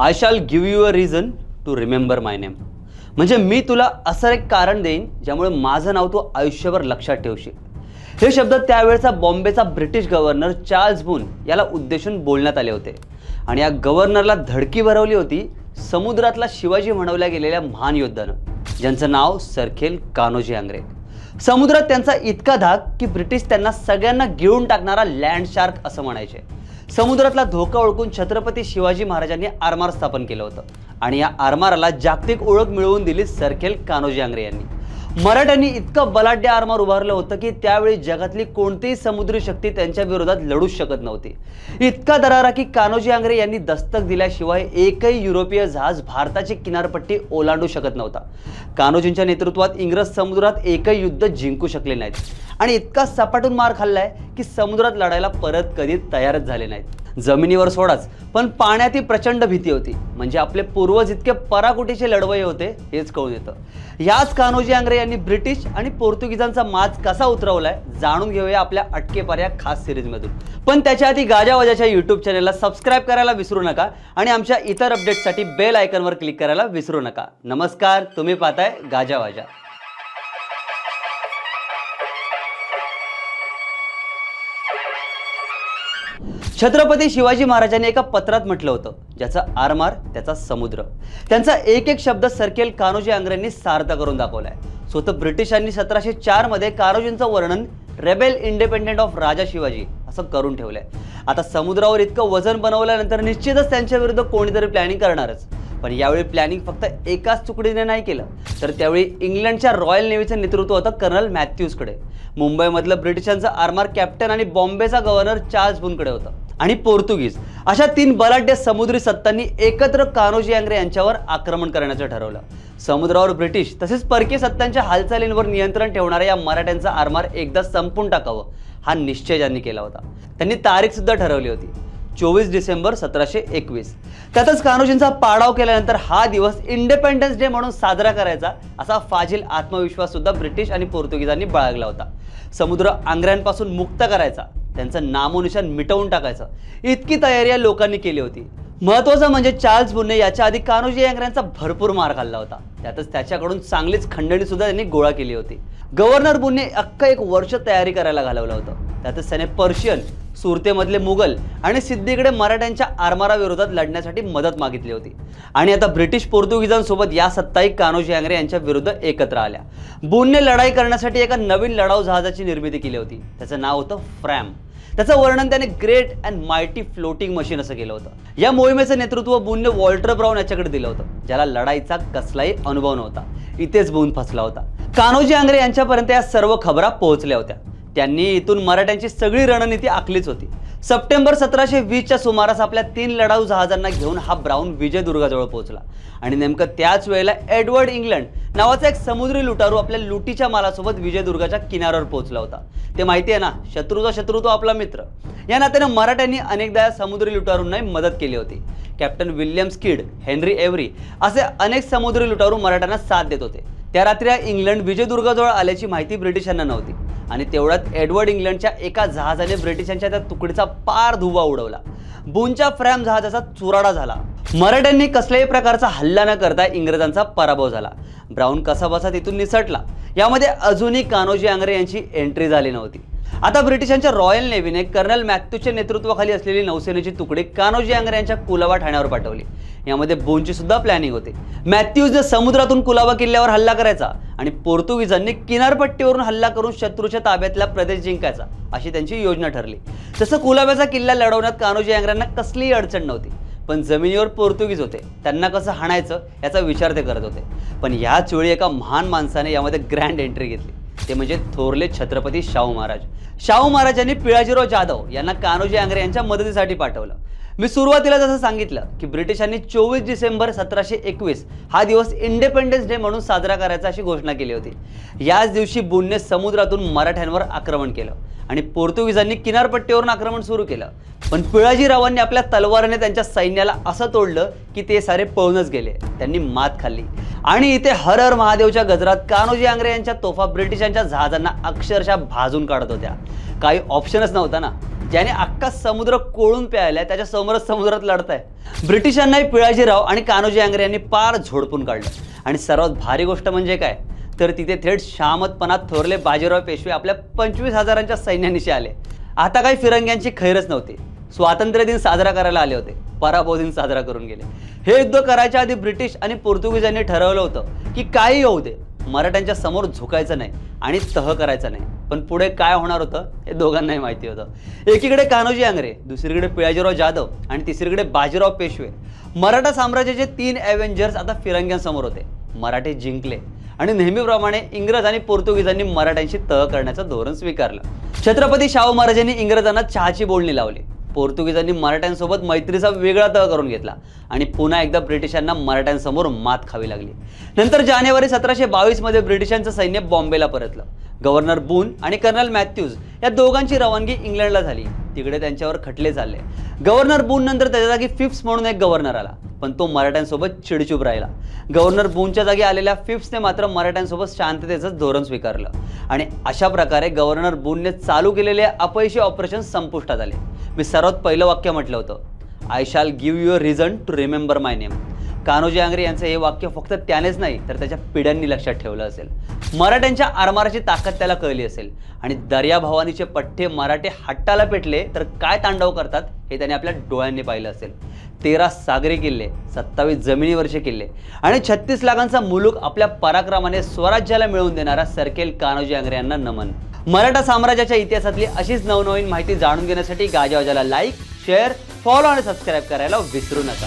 I shall give you a reason to remember my name म्हणजे मी तुला असं एक कारण देईन ज्यामुळे माझं नाव तू आयुष्यभर लक्षात ठेवशील. हे शब्द त्यावेळचा बॉम्बेचा ब्रिटिश गव्हर्नर चार्ल्स बून याला उद्देशून बोलण्यात आले होते. आणि या गव्हर्नरला धडकी भरवली होती समुद्रातला शिवाजी म्हणवल्या गेलेल्या महान योद्धानं ज्यांचं नाव सरखेल कान्होजी आंग्रे. समुद्रात त्यांचा इतका धाक की ब्रिटिश त्यांना सगळ्यांना गिळून टाकणारा लँड शार्क असं म्हणायचे. समुद्रातला धोका ओळखून छत्रपती शिवाजी महाराजांनी आरमार स्थापन केलं होतं. आणि या आरमाराला जागतिक ओळख मिळवून दिली सरखेल कान्होजी आंग्रे यांनी. मराठ्यांनी इतकं बलाढ्य आरमार उभारलं होतं की त्यावेळी जगातली कोणतीही समुद्री शक्ती त्यांच्या विरोधात लढूच शकत नव्हती. इतका दरारा की कान्होजी आंग्रे यांनी दस्तक दिल्याशिवाय एकही युरोपीय जहाज भारताची किनारपट्टी ओलांडू शकत नव्हता. कान्होजींच्या नेतृत्वात इंग्रज समुद्रात एकही युद्ध जिंकू शकले नाहीत. आणि इतका सपाटून मार खाल्लाय की समुद्रात लढायला परत कधी तयारच झाले नाहीत. जमिनीवर सोडाच पण पाण्यातही प्रचंड भीती होती. म्हणजे आपले पूर्वज इतके पराकुटीचे लढवय होते हेच कळून येतं. याच कान्होजी आंग्रे यांनी ब्रिटिश आणि पोर्तुगीजांचा माज कसा उतरवलाय जाणून घेऊया आपल्या अटकेपार या खास सिरीजमधून. पण त्याच्या आधी गाजावाजाच्या यूट्यूब चॅनलला सबस्क्राईब करायला विसरू नका आणि आमच्या इतर अपडेट्ससाठी बेल आयकनवर क्लिक करायला विसरू नका. नमस्कार तुम्ही पाहताय गाजावाजा. छत्रपती शिवाजी महाराजांनी एका पत्रात म्हटलं होतं ज्याचा आरमार त्याचा समुद्र. त्यांचा एक एक शब्द सरकेल कान्होजी आंग्रेंनी सार्थ करून दाखवलाय. स्वतः ब्रिटिशांनी सतराशे चारमध्ये कान्होजींचं वर्णन rebel independent of Raja Shivaji असं करून ठेवलंय. आता समुद्रावर इतकं वजन बनवल्यानंतर निश्चितच त्यांच्या विरुद्ध कोणीतरी प्लॅनिंग करणारच. पण यावेळी प्लॅनिंग फक्त एकाच तुकडीने नाही केलं. तर त्यावेळी इंग्लंडच्या रॉयल नेव्हीचं नेतृत्व होतं कर्नल मॅथ्यूजकडे. मुंबईमधलं ब्रिटिशांचं आरमार कॅप्टन आणि बॉम्बेचा गव्हर्नर चार्ल्स बुनकडे होतं. आणि पोर्तुगीज अशा तीन बलाढ्य समुद्री सत्तांनी एकत्र कान्होजी आंग्रे यांच्यावर आक्रमण करण्याचं ठरवलं. समुद्रावर ब्रिटिश तसेच परकीय सत्तांच्या हालचालींवर नियंत्रण ठेवणाऱ्या या मराठ्यांचा आरमार एकदा संपून टाकावं हा निश्चय ज्यांनी केला होता. त्यांनी तारीख सुद्धा ठरवली होती. चोवीस डिसेंबर सतराशे एकवीस. त्यातच कान्होजींचा पाडाव केल्यानंतर हा दिवस इंडिपेंडन्स डे म्हणून साजरा करायचा असा फाजील आत्मविश्वास सुद्धा ब्रिटिश आणि पोर्तुगीजांनी बाळगला होता. समुद्र आंग्र्यांपासून मुक्त करायचा. त्यांचं नामोनिशान मिटवून टाकायचं. इतकी तयारी या लोकांनी केली होती. महत्वाचं म्हणजे चार्ल्स बुन्ने याच्या आधी कान्होजी आंग्र्यांचा भरपूर मार खाल्ला होता. त्यातच त्याच्याकडून चांगलीच खंडणी सुद्धा त्यांनी गोळा केली होती. गव्हर्नर बुन्ने अख्खं एक वर्ष तयारी करायला घालवलं होतं. त्यातच त्याने पर्शियन सुरतेमधले मुघल आणि सिद्धीकडे मराठ्यांच्या आरमाराविरोधात लढण्यासाठी मदत मागितली होती. आणि आता ब्रिटिश पोर्तुगीजांसोबत या सत्ताही कान्होजी आंग्रे यांच्या विरुद्ध एकत्र आल्या. बुनने लढाई करण्यासाठी एका नवीन लढाऊ जहाजाची निर्मिती केली होती. त्याचं नाव होतं फ्रॅम. त्याचं वर्णन त्याने great and mighty floating machine असं केलं होतं. या मोहिमेचं नेतृत्व बुनने वॉल्टर ब्राऊन याच्याकडे दिलं होतं ज्याला लढाईचा कसलाही अनुभव नव्हता. इथेच बुन फसला होता. कान्होजी आंग्रे यांच्यापर्यंत या सर्व खबरा पोहोचल्या होत्या. त्यांनी इथून मराठ्यांची सगळी रणनीती आखलीच होती. सप्टेंबर सतराशे वीसच्या सुमारास आपल्या तीन लढाऊ जहाजांना घेऊन हा ब्राऊन विजयदुर्गाजवळ पोहोचला. आणि नेमकं त्याच वेळेला एडवर्ड इंग्लंड नावाचा एक समुद्री लुटारू आपल्या लुटीच्या मालासोबत विजयदुर्गाच्या किनाऱ्यावर पोहोचला होता. ते माहिती आहे ना शत्रूचा शत्रू तो आपला मित्र. या नात्याने मराठ्यांनी अनेकदा या समुद्री लुटारूंनाही मदत केली होती. Captain William Kidd Henry Avery असे अनेक समुद्री लुटारू मराठ्यांना साथ देत होते. त्या रात्री इंग्लंड विजयदुर्गाजवळ आल्याची माहिती ब्रिटिशांना नव्हती. आणि तेवढ्यात एडवर्ड इंग्लंडच्या एका जहाजाने ब्रिटिशांच्या त्या तुकडीचा पार धुवा उडवला. बुनच्या फ्रॅम जहाजाचा चुराडा झाला. मराठ्यांनी कसल्याही प्रकारचा हल्ला न करता इंग्रजांचा पराभव झाला. ब्राऊन कसाबसा तिथून निसटला. यामध्ये अजूनही कान्होजी आंग्रे यांची एंट्री झाली नव्हती. आता ब्रिटिशांच्या रॉयल नेव्हीने कर्नल मॅथ्यूच्या नेतृत्वाखाली असलेली नौसेनेची तुकडी कान्होजी आंग्रे यांच्या कुलावा ठाण्यावर पाठवली. यामध्ये बोनची सुद्धा प्लॅनिंग होती. मॅथ्यूजने समुद्रातून कुलाबा किल्ल्यावर हल्ला करायचा आणि पोर्तुगीजांनी किनारपट्टीवरून हल्ला करून शत्रूच्या ताब्यातला प्रदेश जिंकायचा अशी त्यांची योजना ठरली. तसं कुलाब्याचा किल्ला लढवण्यात कान्होजी आंग्र्यांना कसलीही अडचण नव्हती. पण जमिनीवर पोर्तुगीज होते. त्यांना कसं हाणायचं याचा विचार ते करत होते. पण याच वेळी एका महान माणसाने यामध्ये ग्रँड एंट्री घेतली. ते म्हणजे थोरले छत्रपती शाहू महाराज. शाहू महाराजांनी पिळाजीराव जाधव यांना कान्होजी आंग्रे यांच्या मदतीसाठी पाठवलं. मी सुरुवातीला जसं सांगितलं की ब्रिटिशांनी चोवीस डिसेंबर सतराशे एकवीस हा दिवस इंडिपेंडन्स डे म्हणून साजरा करायचा अशी घोषणा केली होती. याच दिवशी बुनने समुद्रातून मराठ्यांवर आक्रमण केलं आणि पोर्तुगीजांनी किनारपट्टीवरून आक्रमण सुरू केलं. पण पिळाजीरावांनी आपल्या तलवारीने त्यांच्या सैन्याला असं तोडलं की ते सारे पळूनच गेले. त्यांनी मात खाल्ली. आणि इथे हर हर महादेवच्या गजरात कान्होजी आंग्रे यांच्या तोफा ब्रिटिशांच्या जहाजांना अक्षरशः भाजून काढत होत्या. काही ऑप्शनच नव्हता ना. ज्याने अख्खा समुद्र कोळून प्यायलाय त्याच्या समोरच समुद्रात लढताय. ब्रिटिशांनाही पिळाजीराव आणि कान्होजी आंग्रे यांनी पार झोडपून काढलं. आणि सर्वात भारी गोष्ट म्हणजे काय? तर तिथे थेट शामतपणात थोरले बाजीराव पेशवे आपल्या पंचवीस हजारांच्या सैन्यानिशी आले. आता काही फिरंग्यांची खैरच नव्हती. स्वातंत्र्य दिन साजरा करायला आले होते. पराभव दिन साजरा करून गेले. हे युद्ध करायच्या आधी ब्रिटिश आणि पोर्तुगीजांनी ठरवलं होतं की काही होऊ दे. मराठ्यांच्या समोर झुकायचं नाही आणि तह करायचं नाही. पण पुढे काय होणार होतं हे दोघांनाही माहिती होतं. एकीकडे कान्होजी आंग्रे दुसरीकडे पिळाजीराव जाधव आणि तिसरीकडे बाजीराव पेशवे. मराठा साम्राज्याचे तीन ॲव्हेंजर्स आता फिरंग्यांसमोर होते. मराठे जिंकले आणि नेहमीप्रमाणे इंग्रज आणि पोर्तुगीजांनी मराठ्यांशी तह करण्याचं धोरण स्वीकारलं. छत्रपती शाहू महाराजांनी इंग्रजांना चहाची बोलणी लावली. पोर्तुगीजांनी मराठ्यांसोबत मैत्रीचा वेगळा तळ करून घेतला आणि पुन्हा एकदा ब्रिटिशांना मराठ्यांसमोर मात खावी लागली. नंतर जानेवारी सतराशे बावीसमध्ये ब्रिटिशांचं सैन्य बॉम्बेला परतलं. गव्हर्नर बून आणि कर्नल मॅथ्यूज या दोघांची रवानगी इंग्लंडला झाली. तिकडे त्यांच्यावर खटले चालले. गव्हर्नर बून नंतर त्याच्या जागी फिफ्स म्हणून एक गव्हर्नर आला. पण तो मराठ्यांसोबत चिडचूप राहिला. गव्हर्नर बूनच्या जागी आलेल्या फिफ्सने मात्र मराठ्यांसोबत शांततेचं धोरण स्वीकारलं. आणि अशा प्रकारे गव्हर्नर बूनने चालू केलेले अपयशी ऑपरेशन संपुष्टात आले. मी सर्वात पहिलं वाक्य म्हटलं होतं. I shall give your reason to remember my name Kanhoji Angre यांचं हे वाक्य फक्त त्यानेच नाही तर त्याच्या पिढ्यांनी लक्षात ठेवलं असेल. मराठ्यांच्या आरमाराची ताकद त्याला कळली असेल. आणि दर्या भवानीचे पठ्ठे मराठे हट्टाला पेटले तर काय तांडव करतात हे त्याने आपल्या डोळ्यांनी पाहिलं असेल. तेरा सागरी किल्ले सत्तावीस जमिनीवरचे किल्ले आणि छत्तीस लाखांचा मुलूक आपल्या पराक्रमाने स्वराज्याला मिळवून देणारा सरकेल कान्होजी आंग्रे यांना नमन. मराठा साम्राज्याच्या इतिहासातली अशीच नवनवीन माहिती जाणून घेण्यासाठी गाजावाजाला लाईक शेअर फॉलो आणि सबस्क्राईब करायला विसरू नका.